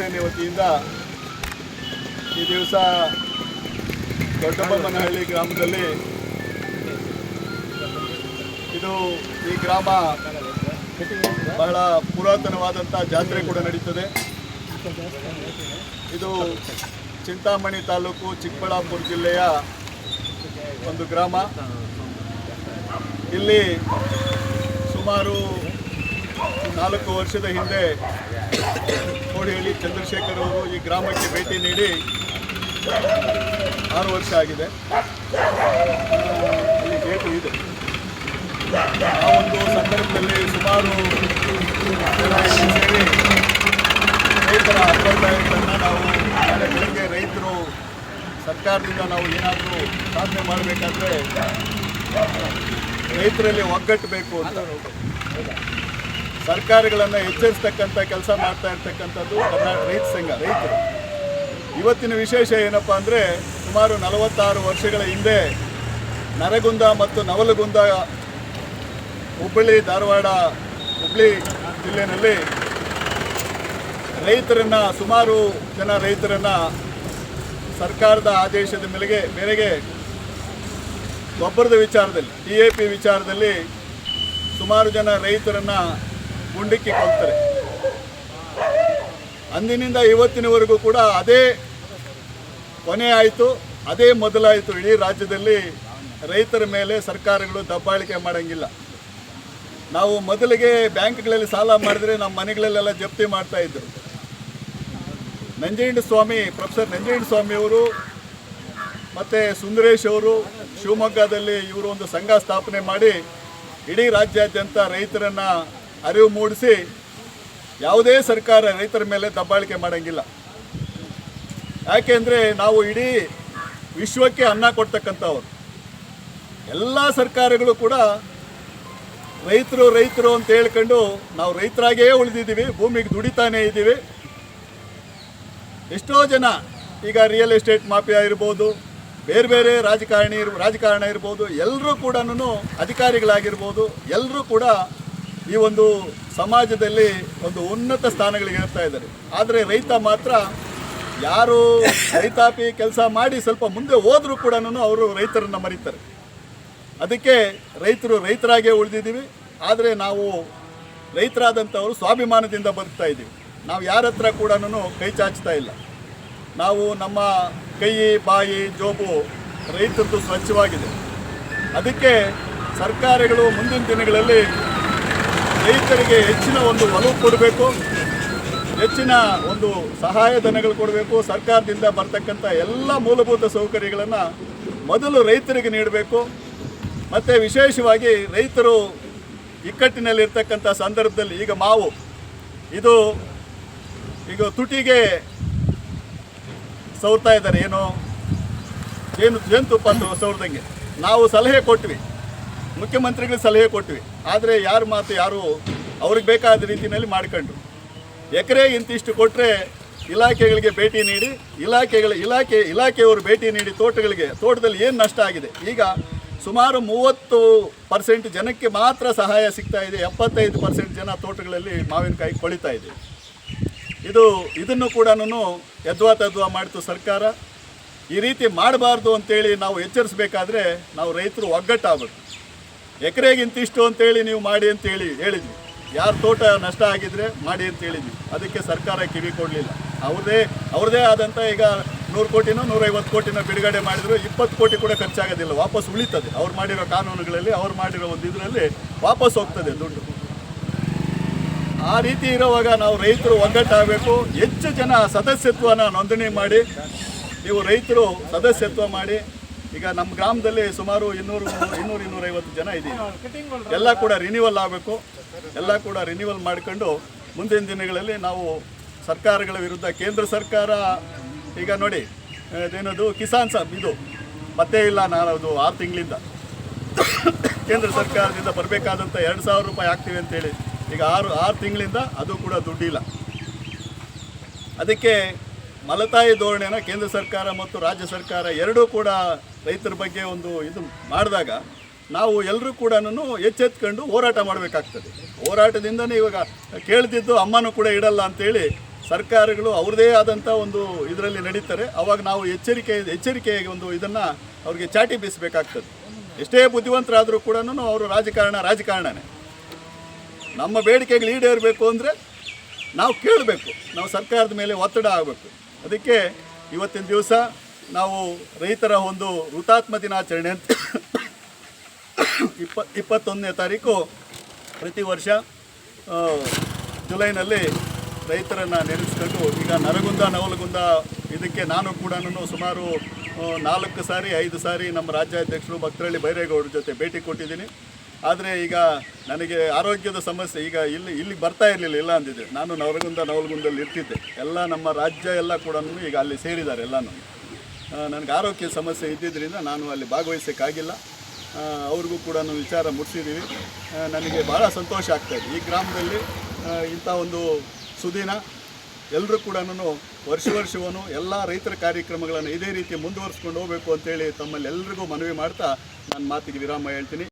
ಸೇನೆ ವತಿಯಿಂದ ಈ ದಿವಸ ದೊಡ್ಡಬೊಮ್ಮನಹಳ್ಳಿ ಗ್ರಾಮದಲ್ಲಿ ಇದು ಈ ಗ್ರಾಮ ಬಹಳ ಪುರಾತನವಾದಂಥ ಜಾತ್ರೆ ಕೂಡ ನಡೀತದೆ. ಇದು ಚಿಂತಾಮಣಿ ತಾಲೂಕು ಚಿಕ್ಕಬಳ್ಳಾಪುರ ಜಿಲ್ಲೆಯ ಒಂದು ಗ್ರಾಮ. ಇಲ್ಲಿ ಸುಮಾರು ನಾಲ್ಕು ವರ್ಷದ ಹಿಂದೆ ಕೋಡಿಹಳ್ಳಿ ಚಂದ್ರಶೇಖರ್ ಅವರು ಈ ಗ್ರಾಮಕ್ಕೆ ಭೇಟಿ ನೀಡಿ ಆರು ವರ್ಷ ಆಗಿದೆ. ಅಲ್ಲಿ ಗೇಟು ಇದೆ. ಆ ಒಂದು ಸಂದರ್ಭದಲ್ಲಿ ಸುಮಾರು ರೈತರ ಅಭಿಪ್ರಾಯಗಳನ್ನು ನಾವು ಬೆಳಗ್ಗೆ ರೈತರು ಸರ್ಕಾರದಿಂದ ನಾವು ಏನಾದರೂ ಸಾಧನೆ ಮಾಡಬೇಕಾದ್ರೆ ರೈತರಲ್ಲಿ ಒಗ್ಗಟ್ಟಬೇಕು ಅಂತ. ಸರ್ಕಾರಗಳನ್ನು ಎಚ್ಚರಿಸ್ತಕ್ಕಂಥ ಕೆಲಸ ಮಾಡ್ತಾ ಇರ್ತಕ್ಕಂಥದ್ದು ಕರ್ನಾಟಕ ರೈತ ಸಂಘ, ರೈತರು. ಇವತ್ತಿನ ವಿಶೇಷ ಏನಪ್ಪ ಅಂದರೆ ಸುಮಾರು ನಲವತ್ತಾರು ವರ್ಷಗಳ ಹಿಂದೆ ನರಗುಂದ ಮತ್ತು ನವಲಗುಂದ ಹುಬ್ಬಳ್ಳಿ, ಧಾರವಾಡ, ಹುಬ್ಬಳ್ಳಿ ಜಿಲ್ಲೆಯಲ್ಲಿ ರೈತರನ್ನು, ಸುಮಾರು ಜನ ರೈತರನ್ನು ಸರ್ಕಾರದ ಆದೇಶದ ಮೇಲೆಗೆ, ಮೇರೆಗೆ ಗೊಬ್ಬರದ ವಿಚಾರದಲ್ಲಿ ಟಿ ಎ ಪಿ ವಿಚಾರದಲ್ಲಿ ಸುಮಾರು ಜನ ರೈತರನ್ನ ಗುಂಡಿಕ್ಕಿ ಕೊಲ್ತಾರೆ ಅಂದಿನಿಂದ ಇವತ್ತಿನವರೆಗೂ ಕೂಡ ಅದೇ ಕೊನೆ ಆಯಿತು, ಅದೇ ಮೊದಲಾಯಿತು. ಇಡೀ ರಾಜ್ಯದಲ್ಲಿ ರೈತರ ಮೇಲೆ ಸರ್ಕಾರಗಳು ದಬ್ಬಾಳಿಕೆ ಮಾಡಂಗಿಲ್ಲ. ನಾವು ಮೊದಲಿಗೆ ಬ್ಯಾಂಕ್ಗಳಲ್ಲಿ ಸಾಲ ಮಾಡಿದ್ರೆ ನಮ್ಮ ಮನೆಗಳಲ್ಲೆಲ್ಲ ಜಪ್ತಿ ಮಾಡ್ತಾ ಇದ್ರು. ಸ್ವಾಮಿ, ಪ್ರೊಫೆಸರ್ ನಂಜೇಂದ್ರ ಸ್ವಾಮಿ ಅವರು ಮತ್ತು ಸುಂದರೇಶ್ ಅವರು ಶಿವಮೊಗ್ಗದಲ್ಲಿ ಇವರು ಒಂದು ಸಂಘ ಸ್ಥಾಪನೆ ಮಾಡಿ ಇಡೀ ರಾಜ್ಯಾದ್ಯಂತ ರೈತರನ್ನು ಅರಿವು ಮೂಡಿಸಿ ಯಾವುದೇ ಸರ್ಕಾರ ರೈತರ ಮೇಲೆ ದಬ್ಬಾಳಿಕೆ ಮಾಡೋಂಗಿಲ್ಲ. ಯಾಕೆಂದರೆ ನಾವು ಇಡೀ ವಿಶ್ವಕ್ಕೆ ಅನ್ನ ಕೊಡ್ತಕ್ಕಂಥವ್ರು. ಎಲ್ಲ ಸರ್ಕಾರಗಳು ಕೂಡ ರೈತರು ರೈತರು ಅಂತ ಹೇಳ್ಕೊಂಡು ನಾವು ರೈತರಾಗೇ ಉಳಿದಿದ್ದೀವಿ, ಭೂಮಿಗೆ ದುಡಿತಾನೇ ಇದ್ದೀವಿ. ಎಷ್ಟೋ ಜನ ಈಗ ರಿಯಲ್ ಎಸ್ಟೇಟ್ ಮಾಫಿಯಾ ಇರ್ಬೋದು, ಬೇರೆ ಬೇರೆ ರಾಜಕಾರಣಿ, ರಾಜಕಾರಣ ಇರ್ಬೋದು, ಎಲ್ಲರೂ ಕೂಡ ಅಧಿಕಾರಿಗಳಾಗಿರ್ಬೋದು, ಎಲ್ಲರೂ ಕೂಡ ಈ ಒಂದು ಸಮಾಜದಲ್ಲಿ ಒಂದು ಉನ್ನತ ಸ್ಥಾನಗಳಿಗೆ ಇರ್ತಾ ಇದ್ದಾರೆ. ಆದರೆ ರೈತ ಮಾತ್ರ ಯಾರು ರೈತಾಪಿ ಕೆಲಸ ಮಾಡಿ ಸ್ವಲ್ಪ ಮುಂದೆ ಹೋದರೂ ಕೂಡ ಅವರು ರೈತರನ್ನು ಮರೀತಾರೆ. ಅದಕ್ಕೆ ರೈತರು ರೈತರಾಗೇ ಉಳಿದಿದ್ದೀವಿ. ಆದರೆ ನಾವು ರೈತರಾದಂಥವರು ಸ್ವಾಭಿಮಾನದಿಂದ ಬದುಕ್ತಾ ಇದ್ದೀವಿ. ನಾವು ಯಾರ ಹತ್ರ ಕೂಡ ಕೈ ಚಾಚ್ತಾ ಇಲ್ಲ. ನಾವು ನಮ್ಮ ಕೈ, ಬಾಯಿ, ಜೋಬು ರೈತರದ್ದು ಸ್ವಚ್ಛವಾಗಿದೆ. ಅದಕ್ಕೆ ಸರ್ಕಾರಗಳು ಮುಂದಿನ ದಿನಗಳಲ್ಲಿ ರೈತರಿಗೆ ಹೆಚ್ಚಿನ ಒಂದು ಒಲವು ಕೊಡಬೇಕು, ಹೆಚ್ಚಿನ ಒಂದು ಸಹಾಯಧನಗಳು ಕೊಡಬೇಕು, ಸರ್ಕಾರದಿಂದ ಬರ್ತಕ್ಕಂಥ ಎಲ್ಲ ಮೂಲಭೂತ ಸೌಕರ್ಯಗಳನ್ನು ಮೊದಲು ರೈತರಿಗೆ ನೀಡಬೇಕು. ಮತ್ತು ವಿಶೇಷವಾಗಿ ರೈತರು ಇಕ್ಕಟ್ಟಿನಲ್ಲಿರ್ತಕ್ಕಂಥ ಸಂದರ್ಭದಲ್ಲಿ ಈಗ ಮಾವು, ಇದು ಈಗ ತುಟಿಗೆ ಸೌರ್ತಾ ಇದ್ದಾರೆ, ಏನು ಜೇನು ಜೇನುತುಪ್ಪ ಸೌರ್ದಂಗೆ. ನಾವು ಸಲಹೆ ಕೊಟ್ವಿ, ಮುಖ್ಯಮಂತ್ರಿಗಳಿಗೆ ಸಲಹೆ ಕೊಟ್ವಿ. ಆದರೆ ಯಾರ ಮಾತು ಯಾರು ಅವ್ರಿಗೆ ಬೇಕಾದ ರೀತಿಯಲ್ಲಿ ಮಾಡ್ಕೊಂಡ್ರು. ಎಕರೆ ಇಂತಿಷ್ಟು ಕೊಟ್ಟರೆ ಇಲಾಖೆಗಳಿಗೆ ಭೇಟಿ ನೀಡಿ, ಇಲಾಖೆಗಳ ಇಲಾಖೆ ಇಲಾಖೆಯವರು ಭೇಟಿ ನೀಡಿ ತೋಟಗಳಿಗೆ, ತೋಟದಲ್ಲಿ ಏನು ನಷ್ಟ ಆಗಿದೆ? ಈಗ ಸುಮಾರು ಮೂವತ್ತು ಪರ್ಸೆಂಟ್ ಜನಕ್ಕೆ ಮಾತ್ರ ಸಹಾಯ ಸಿಗ್ತಾ ಇದೆ. ಎಪ್ಪತ್ತೈದು ಪರ್ಸೆಂಟ್ ಜನ ತೋಟಗಳಲ್ಲಿ ಮಾವಿನಕಾಯಿ ಕೊಳಿತಾ ಇದೆ. ಇದು, ಇದನ್ನು ಕೂಡ ಯದ್ವಾ ತದ್ವಾ ಮಾಡಿತು ಸರ್ಕಾರ. ಈ ರೀತಿ ಮಾಡಬಾರ್ದು ಅಂತೇಳಿ ನಾವು ಎಚ್ಚರಿಸಬೇಕಾದ್ರೆ ನಾವು ರೈತರು ಒಗ್ಗಟ್ಟಾಗಬೇಕು. ಎಕರೆಗೆ ಇಂತಿಷ್ಟು ಅಂತೇಳಿ ನೀವು ಮಾಡಿ ಅಂತೇಳಿ ಹೇಳಿದ್ವಿ. ಯಾರು ತೋಟ ನಷ್ಟ ಆಗಿದ್ರೆ ಮಾಡಿ ಅಂತ ಹೇಳಿದ್ವಿ. ಅದಕ್ಕೆ ಸರ್ಕಾರ ಕಿವಿ ಕೊಡಲಿಲ್ಲ. ಅವ್ರದೇ ಅವ್ರದೇ ಆದಂಥ ಈಗ ನೂರು ಕೋಟಿನೋ ನೂರೈವತ್ತು ಕೋಟಿನೋ ಬಿಡುಗಡೆ ಮಾಡಿದ್ರು. ಇಪ್ಪತ್ತು ಕೋಟಿ ಕೂಡ ಖರ್ಚಾಗೋದಿಲ್ಲ. ವಾಪಸ್ ಉಳಿತದೆ. ಅವ್ರು ಮಾಡಿರೋ ಕಾನೂನುಗಳಲ್ಲಿ ಅವ್ರು ಮಾಡಿರೋ ಒಂದು ಇದರಲ್ಲಿ ವಾಪಸ್ ಹೋಗ್ತದೆ ದುಡ್ಡು. ಆ ರೀತಿ ಇರುವಾಗ ನಾವು ರೈತರು ಒಗ್ಗಟ್ಟಾಗಬೇಕು ಹೆಚ್ಚು ಜನ ಸದಸ್ಯತ್ವನ ನೋಂದಣಿ ಮಾಡಿ, ನೀವು ರೈತರು ಸದಸ್ಯತ್ವ ಮಾಡಿ ಈಗ ನಮ್ಮ ಗ್ರಾಮದಲ್ಲಿ ಸುಮಾರು ಇನ್ನೂರು ಇನ್ನೂರು ಇನ್ನೂರೈವತ್ತು ಜನ ಇದ್ದೀವಿ. ಎಲ್ಲ ಕೂಡ ರಿನಿವಲ್ ಆಗಬೇಕು. ಎಲ್ಲ ಕೂಡ ರಿನಿವಲ್ ಮಾಡ್ಕೊಂಡು ಮುಂದಿನ ದಿನಗಳಲ್ಲಿ ನಾವು ಸರ್ಕಾರಗಳ ವಿರುದ್ಧ ಕೇಂದ್ರ ಸರ್ಕಾರ ಈಗ ನೋಡಿ ಅದೇನದು ಕಿಸಾನ್ ಸಾಬ್ ಇದು. ಮತ್ತೆ ಇಲ್ಲ ನಾನು ಅದು ಆರು ತಿಂಗಳಿಂದ. ಕೇಂದ್ರ ಸರ್ಕಾರದಿಂದ ಬರಬೇಕಾದಂಥ ಎರಡು ಸಾವಿರ ರೂಪಾಯಿ ಹಾಕ್ತೀವಿ ಅಂತೇಳಿ ಈಗ ಆರು ಆರು ತಿಂಗಳಿಂದ ಅದು ಕೂಡ ದುಡ್ಡಿಲ್ಲ. ಅದಕ್ಕೆ ಮಲತಾಯಿ ಧೋರಣೆನ ಕೇಂದ್ರ ಸರ್ಕಾರ ಮತ್ತು ರಾಜ್ಯ ಸರ್ಕಾರ ಎರಡೂ ಕೂಡ ರೈತರ ಬಗ್ಗೆ ಒಂದು ಇದು ಮಾಡಿದಾಗ ನಾವು ಎಲ್ಲರೂ ಕೂಡ ಎಚ್ಚೆತ್ಕೊಂಡು ಹೋರಾಟ ಮಾಡಬೇಕಾಗ್ತದೆ. ಹೋರಾಟದಿಂದನೇ ಇವಾಗ ಕೇಳ್ತಿದ್ದು ಅಮ್ಮನೂ ಕೂಡ ಇಡಲ್ಲ ಅಂತೇಳಿ ಸರ್ಕಾರಗಳು ಅವ್ರದ್ದೇ ಆದಂಥ ಒಂದು ಇದರಲ್ಲಿ ನಡೀತಾರೆ. ಅವಾಗ ನಾವು ಎಚ್ಚರಿಕೆ, ಎಚ್ಚರಿಕೆಯಾಗಿ ಒಂದು ಇದನ್ನು ಅವ್ರಿಗೆ ಚಾಟಿ ಬೀಸಬೇಕಾಗ್ತದೆ. ಎಷ್ಟೇ ಬುದ್ಧಿವಂತರಾದರೂ ಕೂಡ ಅವರು ರಾಜಕಾರಣ, ರಾಜಕಾರಣನೇ. ನಮ್ಮ ಬೇಡಿಕೆಗಳು ಈಡೇರಬೇಕು ಅಂದರೆ ನಾವು ಕೇಳಬೇಕು. ನಾವು ಸರ್ಕಾರದ ಮೇಲೆ ಒತ್ತಡ ಆಗಬೇಕು. ಅದಕ್ಕೆ ಇವತ್ತಿನ ದಿವಸ ನಾವು ರೈತರ ಒಂದು ಹುತಾತ್ಮ ದಿನಾಚರಣೆ ಅಂತ ಇಪ್ಪ ಇಪ್ಪತ್ತೊಂದನೇ ತಾರೀಕು ಪ್ರತಿ ವರ್ಷ ಜುಲೈನಲ್ಲಿ ರೈತರನ್ನು ನೆನೆಸ್ಕೊಂಡು ಈಗ ನರಗುಂದ, ನವಲಗುಂದ ಇದಕ್ಕೆ ನಾನು ಕೂಡ ಸುಮಾರು ನಾಲ್ಕು ಸಾರಿ, ಐದು ಸಾರಿ ನಮ್ಮ ರಾಜ್ಯಾಧ್ಯಕ್ಷರು ಭಕ್ತರಳ್ಳಿ ಬೈರೇಗೌಡರ ಜೊತೆ ಭೇಟಿ ಕೊಟ್ಟಿದ್ದೀನಿ. ಆದರೆ ಈಗ ನನಗೆ ಆರೋಗ್ಯದ ಸಮಸ್ಯೆ, ಈಗ ಇಲ್ಲಿ ಇಲ್ಲಿಗೆ ಬರ್ತಾ ಇರಲಿಲ್ಲ, ಇಲ್ಲ ಅಂದಿದ್ದೆ. ನಾನು ನವಲಗುಂದ ನವಲಗುಂದಲ್ಲಿ ಇರ್ತಿದ್ದೆ. ಎಲ್ಲ ನಮ್ಮ ರಾಜ್ಯ ಎಲ್ಲ ಕೂಡ ಈಗ ಅಲ್ಲಿ ಸೇರಿದ್ದಾರೆ, ಎಲ್ಲನೂ. ನನಗೆ ಆರೋಗ್ಯ ಸಮಸ್ಯೆ ಇದ್ದಿದ್ದರಿಂದ ನಾನು ಅಲ್ಲಿ ಭಾಗವಹಿಸೋಕ್ಕಾಗಿಲ್ಲ. ಅವ್ರಿಗೂ ಕೂಡ ವಿಚಾರ ಮುಟ್ಟಿಸಿದ್ದೀವಿ ನನಗೆ ಭಾಳ ಸಂತೋಷ ಆಗ್ತಾಯಿದೆ ಈ ಗ್ರಾಮದಲ್ಲಿ ಇಂಥ ಒಂದು ಸುದಿನ ಎಲ್ಲರೂ ಕೂಡ ವರ್ಷ ವರ್ಷವೂ ಎಲ್ಲ ರೈತರ ಕಾರ್ಯಕ್ರಮಗಳನ್ನು ಇದೇ ರೀತಿ ಮುಂದುವರಿಸ್ಕೊಂಡು ಹೋಗಬೇಕು ಅಂತೇಳಿ ತಮ್ಮಲ್ಲಿ ಎಲ್ರಿಗೂ ಮನವಿ ಮಾಡ್ತಾ ನಾನು ಮಾತಿಗೆ ವಿರಾಮ ಹೇಳ್ತೀನಿ.